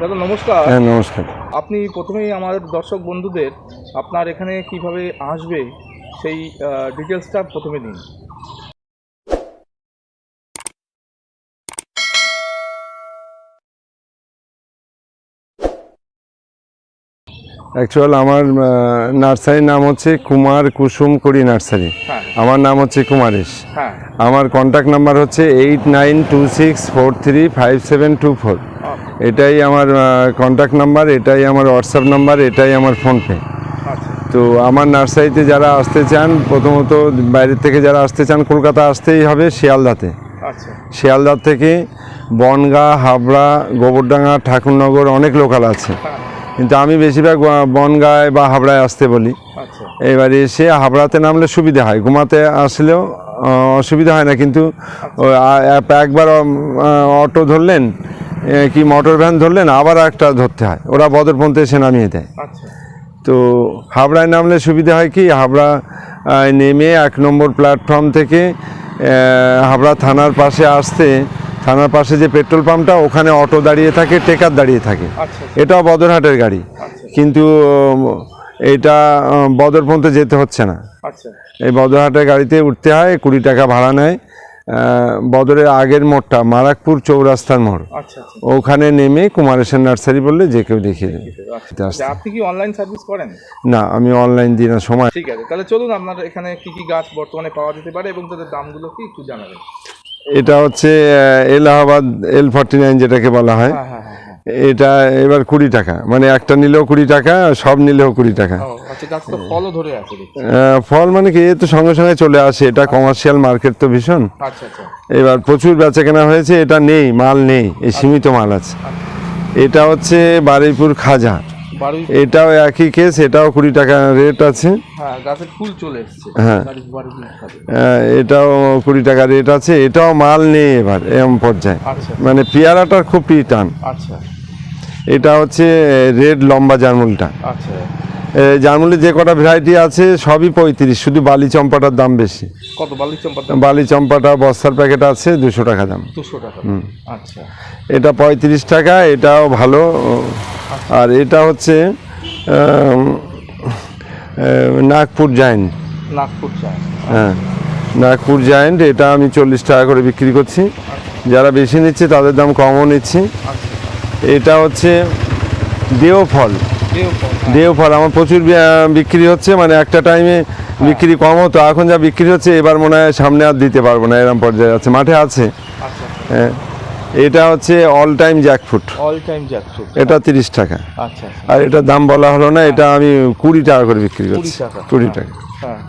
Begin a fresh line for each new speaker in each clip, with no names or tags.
দাদা নমস্কার।
হ্যাঁ নমস্কার।
আপনি প্রথমেই আমার দর্শক বন্ধুদের আপনার এখানে কীভাবে আসবে সেই ডিটেলসটা প্রথমে দিন।
অ্যাকচুয়াল আমার নার্সারির নাম হচ্ছে কুমার কুসুম করি নার্সারি।
হ্যাঁ।
আমার নাম হচ্ছে কুমারেশ।
হ্যাঁ।
আমার কন্ট্যাক্ট নাম্বার হচ্ছে eight nine two six four three five seven two four এটাই আমার কন্ট্যাক্ট নাম্বার এটাই আমার হোয়াটসঅ্যাপ নাম্বার এটাই আমার ফোনপে
আচ্ছা।
তো আমার নার্সারিতে যারা আসতে চান প্রথমত বাইরের থেকে যারা আসতে চান কলকাতা আসতেই হবে শিয়ালদাতে।
আচ্ছা।
শিয়ালদার থেকে বনগাঁ হাবড়া গোবরডাঙ্গা ঠাকুরনগর অনেক লোকাল আছে।
হ্যাঁ।
কিন্তু আমি বেশিরভাগ বনগাঁয় বা হাবড়ায় আসতে বলি।
আচ্ছা।
এবারে এসে হাবড়াতে নামলে সুবিধা হয় ঘুমাতে আসলেও অসুবিধা হয় না কিন্তু একবার অটো ধরলেন কি মোটর ভ্যান ধরলেন আবার একটা ধরতে হয় ওরা বদরপন্থে এসে নামিয়ে দেয়।
আচ্ছা।
তো হাবড়ায় নামলে সুবিধা হয় কি হাবড়া নেমে এক নম্বর প্ল্যাটফর্ম থেকে হাবড়া থানার পাশে আসতে থানার পাশে যে পেট্রোল পাম্পটা ওখানে অটো দাঁড়িয়ে থাকে টেকার দাঁড়িয়ে থাকে।
আচ্ছা
এটাও বদরহাটের গাড়ি।
আচ্ছা।
কিন্তু এটা উম, বদরপন্থে যেতে হচ্ছে না।
আচ্ছা।
এই বদরহাটের গাড়িতে উঠতে হয় কুড়ি টাকা ভাড়া নেয়। বদরের আগের মোড়টা মারাকপুর চৌরাস্তার মোড়।
আচ্ছা আচ্ছা।
ওখানে নেমে কুমারেশ্বর নার্সারি বললে যে কেউ দেখিয়ে দেবে।
আচ্ছা। আচ্ছা, আপনি কি অনলাইন সার্ভিস করেন?
না আমি অনলাইন দিই না সময়
ঠিক আছে তাহলে চলুন আপনার এখানে কি কি গাছ বর্তমানে পাওয়া যেতে পারে এবং তাদের দামগুলো কি একটু জানাবেন।
এটা হচ্ছে এলাহাবাদ এল ফর্টি নাইন যেটাকে বলা হয়।
হ্যাঁ হ্যাঁ হ্যাঁ
এটা এবার কুড়ি টাকা। মানে একটা নিলেও কুড়ি টাকা সব নিলেও কুড়ি টাকা।
আচ্ছা
ফল মানে কি তো সঙ্গে সঙ্গে চলে আসে। এটা কমার্শিয়াল মার্কেট তো ভীষণ।
আচ্ছা আচ্ছা।
এবার প্রচুর বেচা কেনা হয়েছে এটা নেই মাল নেই এই সীমিত মাল আছে। এটা হচ্ছে বারুইপুর খাজা। এটাও একই কেস এটাও কুড়ি টাকা রেট আছে।
হ্যাঁ
হ্যাঁ। আহ, এটাও কুড়ি টাকা রেট আছে এটাও মাল নেই এবার এরম পর্যায়ে।
আচ্ছা।
মানে পেয়ারাটার খুব টান।
আচ্ছা।
এটা হচ্ছে রেড লম্বা জার্মুলটা।
আচ্ছা।
জার্মুলি যে কটা ভ্যারাইটি আছে সবই পঁয়ত্রিশ শুধু বালি চম্পাটার দাম বেশি।
কত বালি
চম্পাটা বস্তার প্যাকেট আছে দুশো টাকা দাম।
দুশো টাকা। আচ্ছা।
এটা পঁয়ত্রিশ টাকা এটাও ভালো। আর এটা হচ্ছে নাগপুর জায়েন্ট।
নাগপুর
হ্যাঁ নাগপুর জায়েন্ট এটা আমি চল্লিশ টাকা করে বিক্রি করছি। যারা বেশি নিচ্ছে তাদের দাম কমও নিচ্ছি। এটা হচ্ছে দেও ফল
দেও ফল, হ্যাঁ।
আমার প্রচুর বিক্রি হচ্ছে মানে একটা টাইমে বিক্রি কম হতো এখন যা বিক্রি হচ্ছে এবার মনে হয় সামনে আর দিতে পারব না এরম পর্যায়ে আছে। মাঠে আছে?
আচ্ছা।
হ্যাঁ। এটা হচ্ছে all time jackfruit
all time jackfruit
এটা তিরিশ টাকা।
আচ্ছা আচ্ছা।
আর এটার দাম বলা হলো না এটা আমি কুড়ি টাকা করে বিক্রি করছি।
টাকা।
কুড়ি টাকা।
হ্যাঁ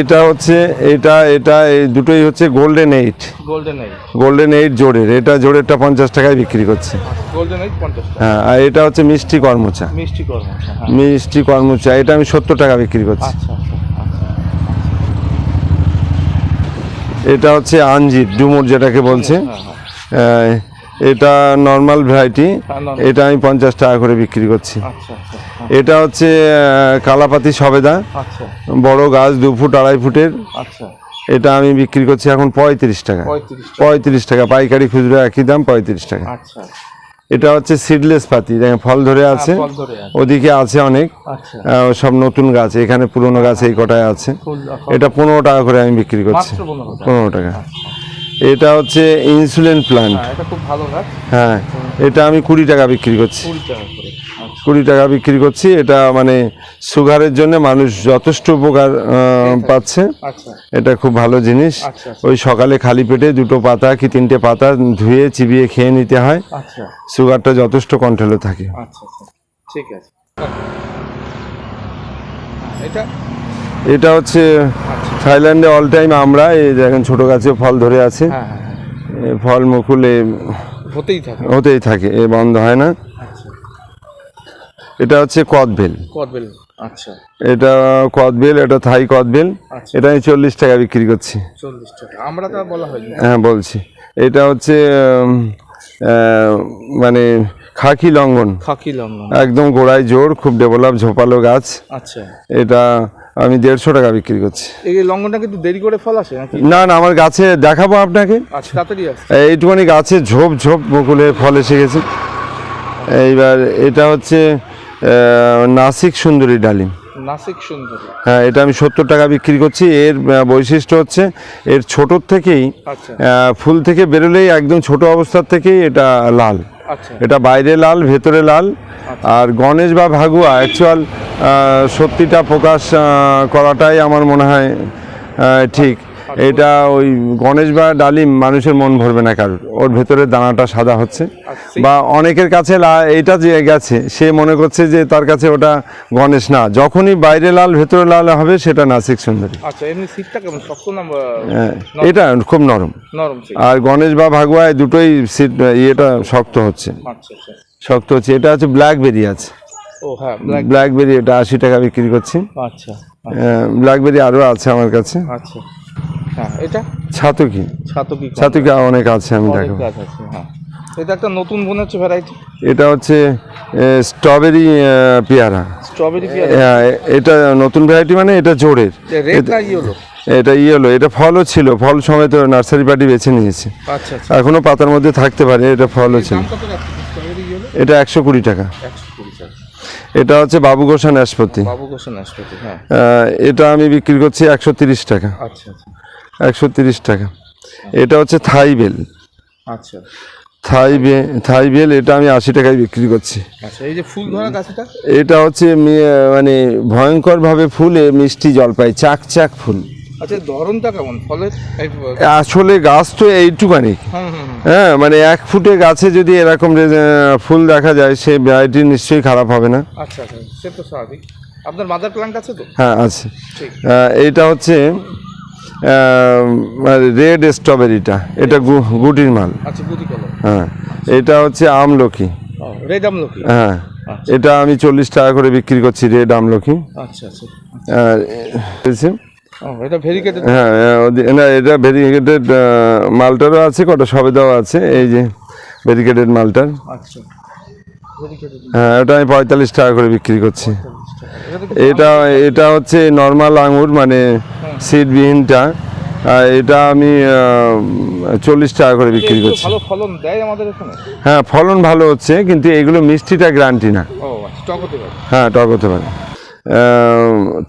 এটা হচ্ছে এটা এটা এই দুটোই হচ্ছে golden eight
golden eight
golden eight জোরের এটা জোরেরটা পঞ্চাশ টাকায় বিক্রি করছে।
গোল্ডেন এইট পঞ্চাশ টাকা।
হ্যাঁ আর এটা হচ্ছে মিষ্টি কর্মচা।
মিষ্টি কর্ম আচ্ছা হ্যাঁ।
মিষ্টি কর্মচা এটা আমি সত্তর টাকা বিক্রি করছি।
আচ্ছা আচ্ছা আচ্ছা
এটা হচ্ছে আঞ্জির ডুমুর যেটাকে বলছে।
হ্যাঁ হ্যাঁ।
এটা নর্মাল ভ্যারাইটি এটা আমি পঞ্চাশ টাকা করে বিক্রি করছি।
আচ্ছা আচ্ছা হ্যাঁ,
এটা হচ্ছে কালাপাতি সবেদা।
আচ্ছা।
বড় গাছ দু ফুট আড়াই ফুটের।
আচ্ছা।
এটা আমি বিক্রি করছি এখন পঁয়ত্রিশ টাকা।
পঁয়ত্রিশ টাকা।
পাইকারি খুচরো একই দাম পঁয়ত্রিশ টাকা।
আচ্ছা।
এটা হচ্ছে সিডলেস পাতি দেখেন ফল ধরে আছে
ফল ধরে আছে।
ওদিকে আছে অনেক
আচ্ছা।
সব নতুন গাছ এখানে পুরনো গাছ এই কটায় আছে। এটা পনেরো টাকা করে আমি বিক্রি করছি।
পনেরো টাকা।
এটা হচ্ছে ইনসুলিন প্লান্ট
হ্যাঁ
হ্যাঁ এটা আমি কুড়ি টাকা বিক্রি করছি।
কুড়ি টাকা আচ্ছা
বিক্রি করছি এটা মানে সুগারের জন্য মানুষ যথেষ্ট উপকার পাচ্ছে।
আচ্ছা।
এটা খুব ভালো জিনিস।
আচ্ছা
ওই সকালে খালি পেটে দুটো পাতা কি তিনটে পাতা ধুয়ে চিবিয়ে খেয়ে নিতে হয়।
আচ্ছা।
সুগারটা যথেষ্ট কন্ট্রোলে থাকে।
আচ্ছা আচ্ছা। ঠিক আছে। এটা?
এটা হচ্ছে
আচ্ছা।
থাইল্যান্ডে অল টাইম আমরা এই দেখেন ছোট গাছে ফল ধরে আছে।
হ্যাঁ হ্যাঁ হ্যাঁ।
ফল মুকুলে
হতেই থাকে।
হতেই থাকে এ বন্ধ হয় না।
আচ্ছা
এটা হচ্ছে কদবেল
কদবেল আচ্ছা।
এটা কদবেল এটা থাই কদবেল
আচ্ছা।
এটা আমি চল্লিশ টাকা বিক্রি করছি।
চল্লিশ টাকা। আমরা তো বলা হয়নি।
হ্যাঁ বলছি। এটা হচ্ছে মানে খাকি লঙ্ঘন
খাকি লঙ্ঘন
একদম গোড়ায় জোর খুব ডেভেলপ ঝোপালো গাছ।
আচ্ছা।
এটা আমি দেড়শো টাকা বিক্রি করছি।
এই লঙ্ঘনটা কিন্তু দেরি করে ফল আসে
না না আমার গাছে দেখাবো আপনাকে।
আচ্ছা তাড়াতাড়ি
এইটুখানি গাছে ঝোপ ঝোপ বকুলে ফল এসে গেছে। এইবার এটা হচ্ছে নাসিক সুন্দরী ডালিম।
নাসিক সুন্দরী।
হ্যাঁ এটা আমি সত্তর টাকা বিক্রি করছি। এর বৈশিষ্ট্য হচ্ছে এর ছোটোর থেকেই
আচ্ছা।
ফুল থেকে বেরোলেই একদম ছোট অবস্থার থেকেই এটা লাল।
আচ্ছা।
এটা বাইরে লাল ভেতরে লাল। আর গণেশ বা ভাগুয়া অ্যাকচুয়াল সত্যিটা প্রকাশ করাটাই আমার মনে হয় ঠিক। এটা ওই গণেশ বা ডালিম মানুষের মন ভরবে না কারোর। ওর ভেতরে দানাটা সাদা হচ্ছে।
আচ্ছা।
বা অনেকের কাছে এটা যে গেছে সে মনে করছে যে তার কাছে ওটা গণেশ না। যখনই বাইরে লাল ভেতরে লাল হবে সেটা নাসিক সুন্দরী।
আচ্ছা এমনি সিটটা কেমন? শক্ত না
হ্যাঁ, এটা খুব নরম।
নরম
আর গণেশ বা ভাগুয়ায় দুটোই সিট ইয়েটা শক্ত হচ্ছে।
আচ্ছা
শক্ত হচ্ছে। এটা হচ্ছে ব্ল্যাকবেরি আছে।
হ্যাঁ ব্ল্যাক
ব্ল্যাকবেরি এটা আশি টাকা বিক্রি করছি।
আচ্ছা
ব্ল্যাকবেরি আরও আছে আমার কাছে।
আচ্ছা। হ্যাঁ এটা?
ছাতুকি।
ছাতকি
ছাতুকি অনেক আছে আমি দেখো
গাছ আছে হ্যাঁ। এটা একটা নতুন মনে হচ্ছে ভ্যারাইটি
এটা হচ্ছে স্ট্রবেরি পেয়ারা।
স্ট্রবেরি পেয়ারা।
হ্যাঁ, এটা নতুন ভ্যারাইটি মানে এটা জোরের।
ইয়েলো
এটা ইয়েলো এটা ফলও ছিল ফল সমেত নার্সারি পার্টি বেছে নিয়েছে।
আচ্ছা আচ্ছা।
এখনও পাতার মধ্যে থাকতে পারে এটা ফলও ছিল। এটা একশো কুড়ি টাকা। এটা হচ্ছে বাবু গোসা নাশপাতি। এটা আমি বিক্রি করছি একশো তিরিশ টাকা।
আচ্ছা আচ্ছা।
একশো তিরিশ টাকা। এটা হচ্ছে থাই বেল।
আচ্ছা।
থাই বে থাই বেল এটা আমি আশি টাকায় বিক্রি করছি।
আচ্ছা এই যে ফুল ধরা গাছটা?
এটা হচ্ছে মানে ভয়ঙ্করভাবে ফুলে মিষ্টি জলপাই চাক চাক ফুল।
আচ্ছা ধরনটা কেমন? ফলের
আসলে গাছ তো এইটুকানি। হ্যাঁ মানে এক ফুটে গাছে যদি এরকম ফুল দেখা যায় সে ভ্যারাইটি নিশ্চয়ই খারাপ হবে না।
আচ্ছা আচ্ছা সে তো স্বাভাবিক। আপনার মাদার প্ল্যান্ট আছে তো?
হ্যাঁ আছে। এইটা হচ্ছে রেড স্ট্রবেরিটা এটা গুটির মাল।
আচ্ছা
হ্যাঁ এটা হচ্ছে আমলকি।
রেড আমলকি?
হ্যাঁ এটা আমি চল্লিশ টাকা করে বিক্রি করছি রেড আমলকি।
আচ্ছা আচ্ছা। এটা
হ্যাঁ না এটা ভেরিকেটেড মালটারও আছে কটা সবেদাও আছে এই যে ভেরিকেটেড মালটার।
আচ্ছা
হ্যাঁ ওটা আমি পঁয়তাল্লিশ টাকা করে বিক্রি করছি।
এটা
এটা হচ্ছে নর্মাল আঙুর মানে সিডবিহীনটা এটা আমি চল্লিশ টাকা করে বিক্রি করছি।
ভালো ফলন দেয় আমাদের এখানে?
হ্যাঁ ফলন ভালো হচ্ছে কিন্তু এগুলো মিষ্টিটা গ্যারান্টি না। হ্যাঁ টক হতে পারে।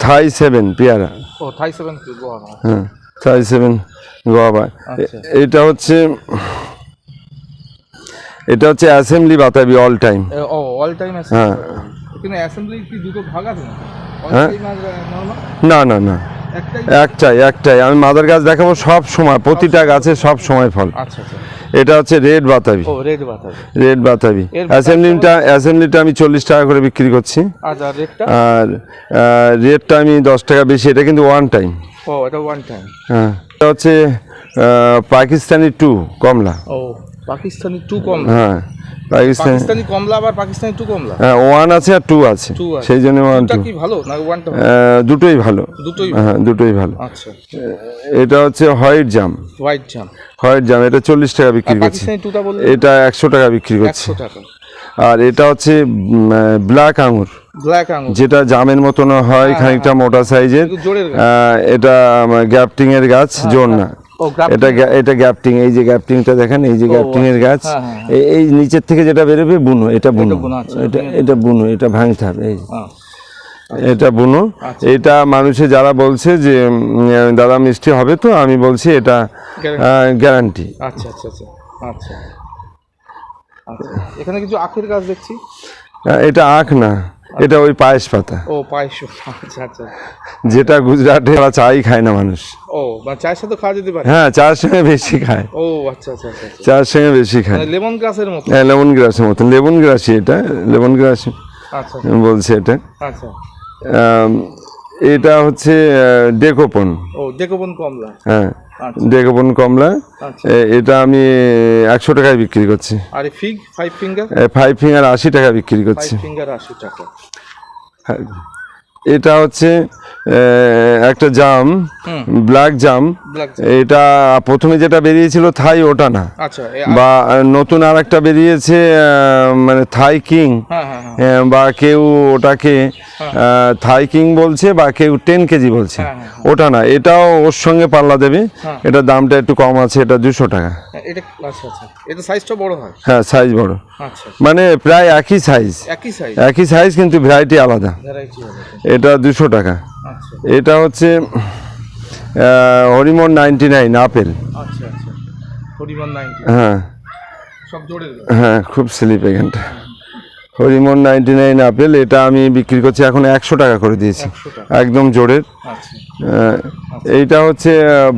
থাই সেভেন পেয়ারা।
ও থাই সেভেন
হ্যাঁ থাই সেভেন গোয়াবা। এটা হচ্ছে এটা হচ্ছে অ্যাসেম্বলি বাতাবি অল টাইম
ও অল টাইম
হ্যাঁ।
এখানে অ্যাসেম্বলি কি দুটো ভাগ আছে না
হ্যাঁ। না না না।
একটাই
একটাই। আমি মাদার গাছ দেখাবো সব সময় প্রতিটা গাছে সব সময় ফল।
আচ্ছা আচ্ছা।
এটা হচ্ছে রেড বাতাবি।
রেড
বাতাবি। অ্যাসেম্বলিটা অ্যাসেম্বলিটা আমি চল্লিশ টাকা করে বিক্রি করছি।
আচ্ছা
আর রেটটা আমি দশ টাকা বেশি এটা কিন্তু ওয়ান টাইম
ও এটা ওয়ান টাইম
হ্যাঁ এটা হচ্ছে পাকিস্তানি টু কমলা।
ও পাকিস্তানি টু কমলা।
হ্যাঁ। পাকিস্তানি
কমলা আবার পাকিস্তানি টু কমলা?
হ্যাঁ ওয়ান আছে আর টু আছে। সেই জন্য ওয়ান টু
কি ভালো না ওয়ানটা
দুটোই ভালো।
দুটোই
হ্যাঁ দুটোই ভালো।
আচ্ছা।
এটা হচ্ছে হোয়াইট জাম।
হোয়াইট জাম।
হোয়াইট জাম এটা চল্লিশ টাকা বিক্রি করছি। এটা একশো টাকা বিক্রি করছি।
টাকা।
আর এটা হচ্ছে ব্ল্যাক আঙুর
ব্ল্যাক আঙুর
যেটা জামের মতন হয় খানিকটা মোটা সাইজের
একটু জোরের গাছ।
এটা গ্যাপটিং এর গাছ জোর না। এটা এটা গ্যাপটিং এই যে গ্যাপটিংটা দেখেন এই যে গ্যাপটিং এর গাছ।
হ্যাঁ, হ্যাঁ,
এই- এই নিচের থেকে যেটা বেরোবে বুনো এটা বুনো।
আচ্ছা,
এটা এটা বুনো এটা ভাঙতে হবে এই
হ্যাঁ
এটা বুনো। এটা মানুষে যারা বলছে যে দাদা মিষ্টি হবে তো আমি বলছি এটা গ্যারান্টি
আচ্ছা আচ্ছা আচ্ছা আচ্ছা। আচ্ছা। এখানে কিছু আখের গাছ দেখছি?
এটা আখ না। এটা ওই পায়েস পাতা।
ও পায়েস আচ্ছা আচ্ছা।
যেটা গুজরাটে ওরা চাই খায় না মানুষ।
ও মানে চায়ের সাথে খাওয়া যেতে পারে?
হ্যাঁ চায়ের সঙ্গে বেশি খায়।
ও আচ্ছা আচ্ছা আচ্ছা
চায়ের সঙ্গে বেশি খায়।
মানে লেমন গ্রাসের মতো?
হ্যাঁ লেমন গ্রাসের মতো। লেমন গ্রাসই এটা লেমন গ্রাস
আচ্ছা।
বলছে এটা।
আচ্ছা।
এটা হচ্ছে ডেকোপন।
ও দেখোবন কমলা।
হ্যাঁ
আচ্ছা।
ডেকোপন কমলা।
আচ্ছা।
এটা আমি একশো টাকায় বিক্রি করছি।
আর fig five finger
five finger আশি টাকা বিক্রি করছি।
ফিঙ্গার আশি টাকা।
হ্যাঁ। এটা হচ্ছে একটা জাম ব্ল্যাক জাম। এটা প্রথমে যেটা বেরিয়েছিল থাই ওটা না।
আচ্ছা
বা নতুন আর একটা বেরিয়েছে মানে থাই কিং।
হ্যাঁ হ্যাঁ হ্যাঁ।
বা কেউ ওটাকে থাই কিং বলছে বা কেউ টেন কেজি বলছে। ওটা না এটাও ওর সঙ্গে পাল্লা দেবে। এটার দামটা একটু কম আছে এটা দুশো টাকা।
হ্যাঁ, এটা আচ্ছা আচ্ছা। এটা বড়
সাইজ বড়। মানে প্রায় একই সাইজ
একই সাইজ
কিন্তু ভ্যারাইটি আলাদা। এটা দুশো টাকা। এটা হচ্ছে হরিমন নাইনটি নাইন আপেল।
আচ্ছা আচ্ছা।
হ্যাঁ। হ্যাঁ খুব স্লিপ এখানটা। হরিমন নাইনটি নাইন আপেল এটা আমি বিক্রি করছি এখন একশো টাকা করে দিয়েছি। একদম জোরের।
আচ্ছা।
এইটা হচ্ছে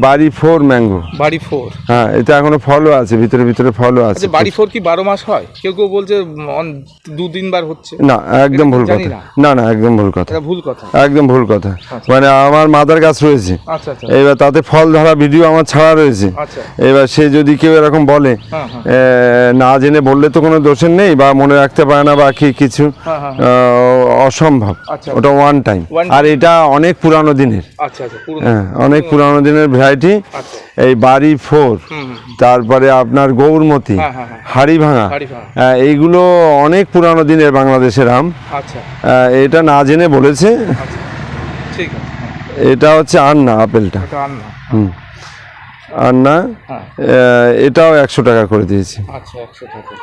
বাড়ি ফোর ম্যাঙ্গো।
বাড়ি ফোর?
হ্যাঁ এটা এখনও ফলও আছে ভিতরে ভিতরে ফলও আছে।
আচ্ছা বাড়ি ফোর কি বারো মাস হয়? কেউ কেউ বলছে দু তিনবার হচ্ছে।
না একদম ভুল কথা।
না।
না একদম ভুল কথা।
ভুল কথা।
একদম ভুল কথা। মানে আমার মাদার গাছ রয়েছে।
আচ্ছা আচ্ছা।
এবার তাতে ফল ধরা ভিডিও আমার ছাড়া রয়েছে।
আচ্ছা।
এবার সে যদি কেউ এরকম বলে
হ্যাঁ হ্যাঁ।
না জেনে বললে তো কোনো দোষের নেই বা মনে রাখতে পারে না বা কি কিছু
হ্যাঁ হ্যাঁ
আহ, অসম্ভব।
আচ্ছা।
ওটা ওয়ান টাইম আর এটা অনেক পুরানো দিনের।
আচ্ছা আচ্ছা
হ্যাঁ অনেক পুরানো দিনের ভ্যারাইটি এই বাড়ি ফোর
হুম হুম
তারপরে আপনার গৌরমতি
হ্যাঁ হ্যাঁ হ্যাঁ।
হাড়ি ভাঙা হ্যাঁ, এইগুলো অনেক পুরানো দিনের বাংলাদেশের আম। এটা না জেনে বলেছে।
হ্যাঁ,
এটা হচ্ছে আন্না আপেলটা।
এটা আর না
আন্না
হ্যাঁ।
এটাও একশো টাকা করে দিয়েছি।
আচ্ছা একশো টাকা।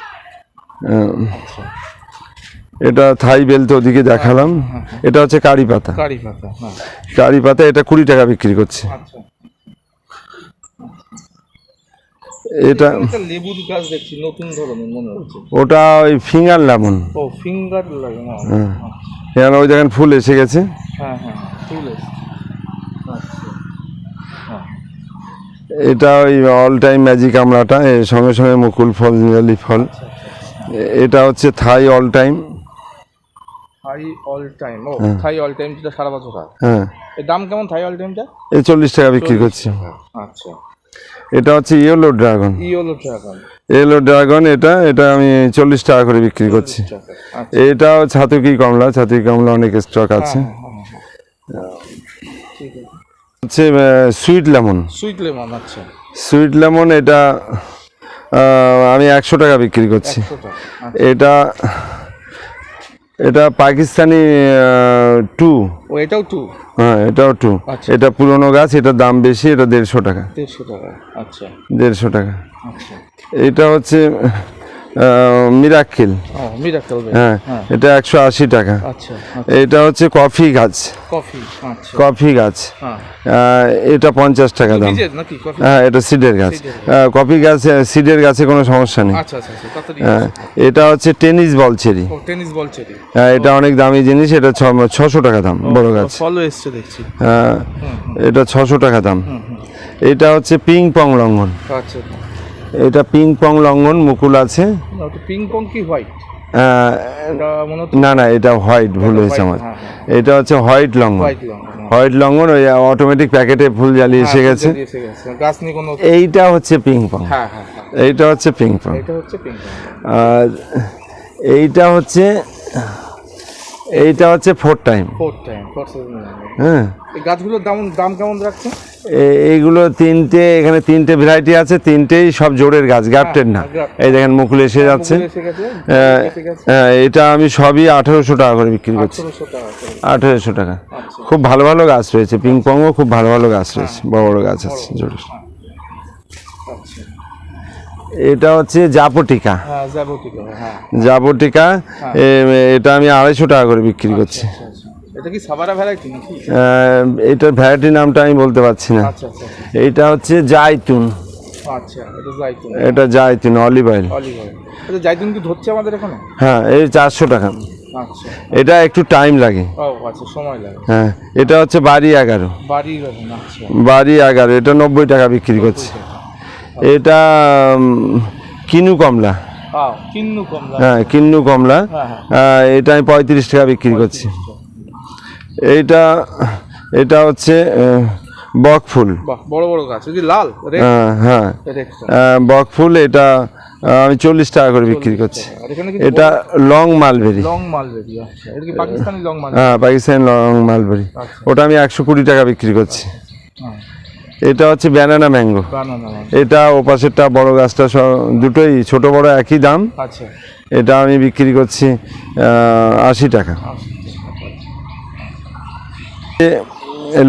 এটা থাই বেলতে ওদিকে দেখালাম। এটা হচ্ছে কারি পাতা।
কারি পাতা হ্যাঁ।
কারি পাতা এটা কুড়ি টাকা বিক্রি করছে।
আচ্ছা।
এটা
লেবুর গাছ দেখছি নতুন ধরনের মনে হচ্ছে।
ওটা ওই ফিঙ্গার লেমন
ও ফিঙ্গার লাগে
হ্যাঁ। এখানে ওই দেখেন ফুল এসে গেছে।
হ্যাঁ হ্যাঁ হ্যাঁ, ফুল। আচ্ছা হ্যাঁ।
এটা ওই অল টাইম ম্যাজিক আমলাটা এর সঙ্গে সঙ্গে মুকুল ফল ফল।
আচ্ছা
এটা হচ্ছে Thai all time
Thai all time ও থাই অল টাইম যেটা সারা বছর হয়।
হ্যাঁ।
এর দাম কেমন থাই অল টাইমটা
এই চল্লিশ টাকা বিক্রি করছি।
আচ্ছা।
এটা হচ্ছে yellow dragon
yellow dragon
yellow dragon এটা এটা আমি চল্লিশ টাকা করে বিক্রি করছি।
আচ্ছা।
এটাও ছাতুকি কমলা ছাতুকি কমলা অনেক স্টক আছে।
হ্যাঁ, হ্যাঁ, হ্যাঁ। আছে।
হচ্ছে সুইট লেমন
সুইট লেমন আচ্ছা।
সুইট লেমন এটা আমি একশো টাকা বিক্রি করছি।
আচ্ছা।
এটা এটা পাকিস্তানি টু
ও এটাও টু
হ্যাঁ এটাও টু
আচ্ছা।
এটা পুরনো গাছ এটা দাম বেশি এটা দেড়শো টাকা।
দেড়শো টাকা আচ্ছা।
দেড়শো টাকা।
আচ্ছা।
এটা হচ্ছে মিরাক্কেল। হ্যাঁ
হ্যাঁ।
এটা একশো আশি টাকা।
আচ্ছা
এটা হচ্ছে কফি গাছ।
কফি আচ্ছা।
গাছ।
হ্যাঁ।
এটা পঞ্চাশ টাকা দাম। হ্যাঁ এটা সিডের গাছ। কফি গাছ সিডের গাছে কোনো সমস্যা নেই।
আচ্ছা আচ্ছা আচ্ছা
হ্যাঁ, এটা হচ্ছে টেনিস বল চেরি। হ্যাঁ, এটা অনেক দামি জিনিস এটা ছশো টাকা দাম বড় গাছ। হ্যাঁ, এটা ছশো টাকা দাম। এটা হচ্ছে পিং পং লঙ্ঘন।
আচ্ছা।
এটা পিং পং লঙ্ঘন মুকুল আছে।
পিং পং কি হোয়াইট
না না এটা হোয়াইট ভুল হয়েছে আমার।
হ্যাঁ হ্যাঁ
এটা হচ্ছে হোয়াইট লঙ্ঘন
হোয়াইট
লঙ্ঘন ওই অটোমেটিক প্যাকেটে ফুল জ্বালিয়ে এসে গেছে। এইটা হচ্ছে পিং পং
হ্যাঁ হ্যাঁ হ্যাঁ।
এইটা হচ্ছে পিং পং আর এইটা হচ্ছে এইটা হচ্ছে ফোর টাইম
ফোর টাইম
হ্যাঁ।
গাছগুলোর দাম দাম কেমন রাখছে
এইগুলো তিনটে এখানে তিনটে ভ্যারাইটি আছে তিনটেই সব জোরের গাছ গ্যাপটেড না। এই দেখেন মুকুল এসে যাচ্ছে। হ্যাঁ, হ্যাঁ, এটা আমি সবই আঠেরোশো টাকা করে বিক্রি করছি।
আঠারোশো টাকা আচ্ছা।
খুব ভালো ভালো গাছ রয়েছে পিং পংও খুব ভালো ভালো গাছ রয়েছে বড় বড় গাছ আছে জোরে
আচ্ছা।
এটা হচ্ছে জাপটিকা।
হ্যাঁ হ্যাঁ।
জাপটিকা এটা আমি আড়াইশো টাকা করে বিক্রি করছি।
আচ্ছা আচ্ছা। এটা কি সাবারা ভ্যারাইটি নাকি?
এটার ভ্যারাইটি নামটা আমি বলতে পারছি না।
আচ্ছা আচ্ছা
এইটা হচ্ছে জাইতুন
আচ্ছা এটা জাইতুন
এটা জাইতুন অলিভ অয়েল
অলিভ অয়েল এটা জাইতুন কি ধরছে আমাদের এখানে?
হ্যাঁ এই চারশো টাকা।
আচ্ছা।
এটা একটু টাইম লাগে।
ও আচ্ছা সময় লাগে।
হ্যাঁ এটা হচ্ছে বাড়ি এগারো।
বাড়ি আচ্ছা।
বাড়ি এগারো এটা নব্বই টাকা বিক্রি করছে। এটা কিনু কমলা।
কিন্নু কমলা।
হ্যাঁ কিন্নু কমলা।
হ্যাঁ হ্যাঁ।
এটা আমি পঁয়ত্রিশ টাকা বিক্রি করছি। এইটা এটা হচ্ছে বক ফুল।
বড় বড় গাছ লাল
হ্যাঁ
রেড
বক ফুল এটা আমি চল্লিশ টাকা করে বিক্রি করছি। এটা লং মালবেরি।
লং মালবেরি আচ্ছা। এটা কি পাকিস্তানি লং মাল
হ্যাঁ পাকিস্তানি লং মালবেরি।
আচ্ছা।
ওটা আমি একশো কুড়ি টাকা বিক্রি করছি।
হ্যাঁ
এটা হচ্ছে ব্যানানা ম্যাঙ্গো এটা ওপাশেরটা বড় গাছটা সব দুটোই ছোট বড় একই দাম।
আচ্ছা।
এটা আমি বিক্রি করছি আশি টাকা।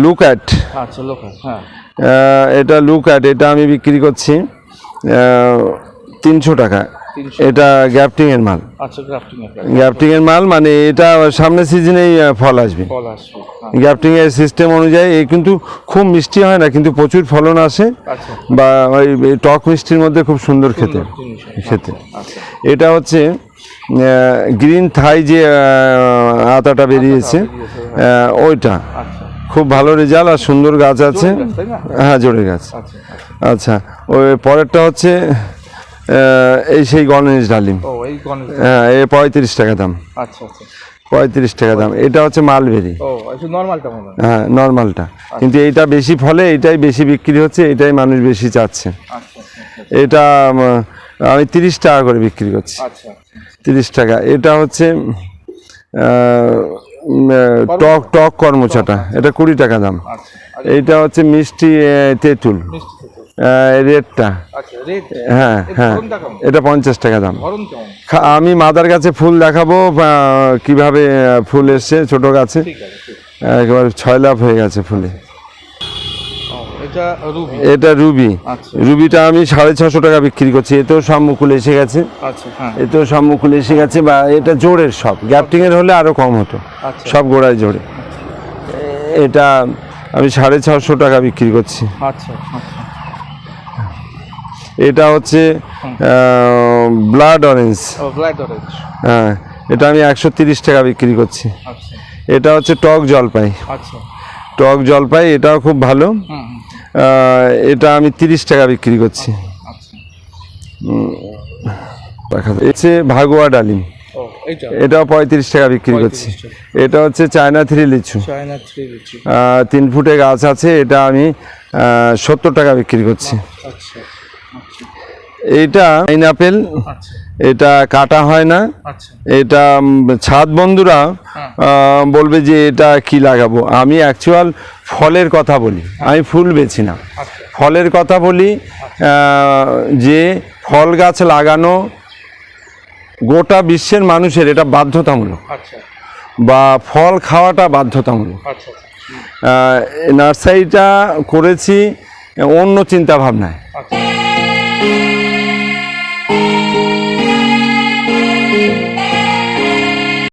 লুক অ্যাট
আচ্ছা লোকাল হ্যাঁ।
এটা লুক অ্যাট এটা আমি বিক্রি করছি তিনশো টাকা। এটা গ্যাপটিংয়ের মাল।
আচ্ছা গ্রাফটিং এর
মাল। মানে এটা সামনের সিজনেই ফল আসবে।
ফল আসবে
গ্যাপটিং এর সিস্টেম অনুযায়ী এই কিন্তু খুব মিষ্টি হয় না কিন্তু প্রচুর ফলন আসে।
আচ্ছা।
বা ওই টক মিষ্টির মধ্যে খুব সুন্দর খেতে। খেতে।
আচ্ছা।
এটা হচ্ছে গ্রিন থাই যে আতাটা বেরিয়েছে
বেরিয়েছে,
ওইটা।
আচ্ছা।
খুব ভালো রেজাল্ট আর সুন্দর গাছ আছে? হ্যাঁ জোরে গাছ।
আচ্ছা আচ্ছা।
আচ্ছা ওই পরেরটা হচ্ছে এই সেই গণেশ ডালিম। হ্যাঁ এ পঁয়ত্রিশ টাকা দাম।
আচ্ছা আচ্ছা।
পঁয়ত্রিশ টাকা দাম। এটা হচ্ছে মালবেরি।
হয়।
হ্যাঁ নর্মালটা। কিন্তু এইটা বেশি ফলে এটাই বেশি বিক্রি হচ্ছে এটাই মানুষ বেশি চাচ্ছে। এটা আমি তিরিশ টাকা করে বিক্রি করছি।
আচ্ছা
তিরিশ টাকা। এটা হচ্ছে টক টক কর্মচাটা। এটা কুড়ি টাকা দাম।
আচ্ছা
এইটা হচ্ছে মিষ্টি তেঁতুল।
আচ্ছা রেড
হ্যাঁ হ্যাঁ। এটা পঞ্চাশ টাকা দাম। আমি মাদার গাছে ফুল দেখাবো কীভাবে ফুল এসছে ছোট গাছে একেবারে ছয় লাভ হয়ে গেছে ফুলে।
এটা রুবি?
এটা রুবি।
আচ্ছা।
রুবিটা আমি সাড়ে ছশো টাকা বিক্রি করছি। এতেও সব এসে গেছে।
আচ্ছা হ্যাঁ।
এতেও সব এসে গেছে বা এটা জোরের সব। গ্যাপটিং এর হলে আরও কম হতো।
আচ্ছা।
সব গোড়ায় জোরে। এটা আমি সাড়ে ছশো টাকা বিক্রি করছি। এটা হচ্ছে ব্লাড অরেঞ্জ। হ্যাঁ এটা আমি একশো তিরিশ টাকা বিক্রি করছি। এটা হচ্ছে টক জলপাই। টক জলপাই এটাও খুব ভালো। এটা আমি তিরিশ টাকা বিক্রি করছি।
আচ্ছা।
হচ্ছে ভাগুয়া ডালিম। এটাও পঁয়ত্রিশ টাকা বিক্রি করছি। এটা হচ্ছে চায়না থ্রি লিচু। তিন ফুটে গাছ আছে এটা আমি সত্তর টাকা বিক্রি করছি।
আচ্ছা।
এইটা পাইনাপেল
আচ্ছা।
এটা কাটা হয় না।
আচ্ছা।
এটা ছাদ বন্ধুরা
হ্যাঁ।
বলবে যে এটা কি লাগাবো। আমি অ্যাকচুয়াল ফলের কথা বলি আমি ফুল বেছি না। ফলের কথা বলি যে ফল গাছ লাগানো গোটা বিশ্বের মানুষের এটা বাধ্যতামূলক।
আচ্ছা।
বা ফল খাওয়াটা বাধ্যতামূলক। নার্সারিটা করেছি অন্য চিন্তা ভাবনায়